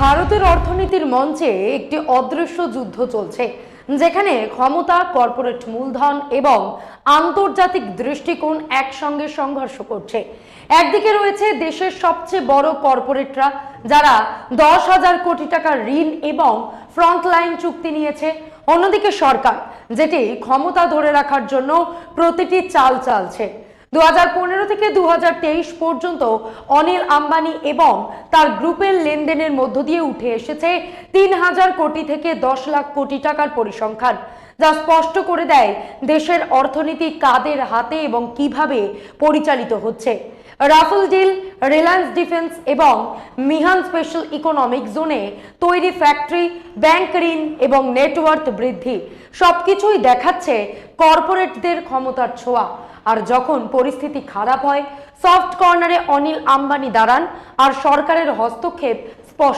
ভারতের অর্থনীতির মঞ্চে একটি অদৃশ্য যুদ্ধ চলছে, যেখানে ক্ষমতা, কর্পোরেট মূলধন এবং আন্তর্জাতিক দৃষ্টিকোণ একসঙ্গে সংঘর্ষ করছে। একদিকে রয়েছে দেশের সবচেয়ে বড় কর্পোরেটরা, যারা দশ হাজার কোটি টাকা ঋণ এবং ফ্রন্টলাইন চুক্তি নিয়েছে। অন্যদিকে সরকার, যেটি ক্ষমতা ধরে রাখার জন্য প্রতিটি চাল চালছে। দু হাজার পনেরো থেকে দু হাজার তেইশ পর্যন্ত অনিল আম্বানি এবং তার গ্রুপের লেনদেনের মধ্য দিয়ে উঠে এসেছে তিন হাজার কোটি থেকে দশ লাখ কোটি টাকার পরিসংখ্যান, যা স্পষ্ট করে দেয় দেশের অর্থনীতি কাদের হাতে এবং কীভাবে পরিচালিত হচ্ছে। রাফেল ডিল রিলায়েন্স ডিফেন্স এবং মিহান স্পেশাল ইকোনমিক জোনে তৈরি ফ্যাক্টরি, ব্যাংক ঋণ এবং নেটওয়ার্থ বৃদ্ধি। সবকিছুই দেখাচ্ছে কর্পোরেটদের ক্ষমতার ছোঁয়া। আর যখন পরিস্থিতি খারাপ হয় সফট কর্নারে অনিল আম্বানি দাঁড়ান আর সরকারের হস্তক্ষেপ স্পষ্ট।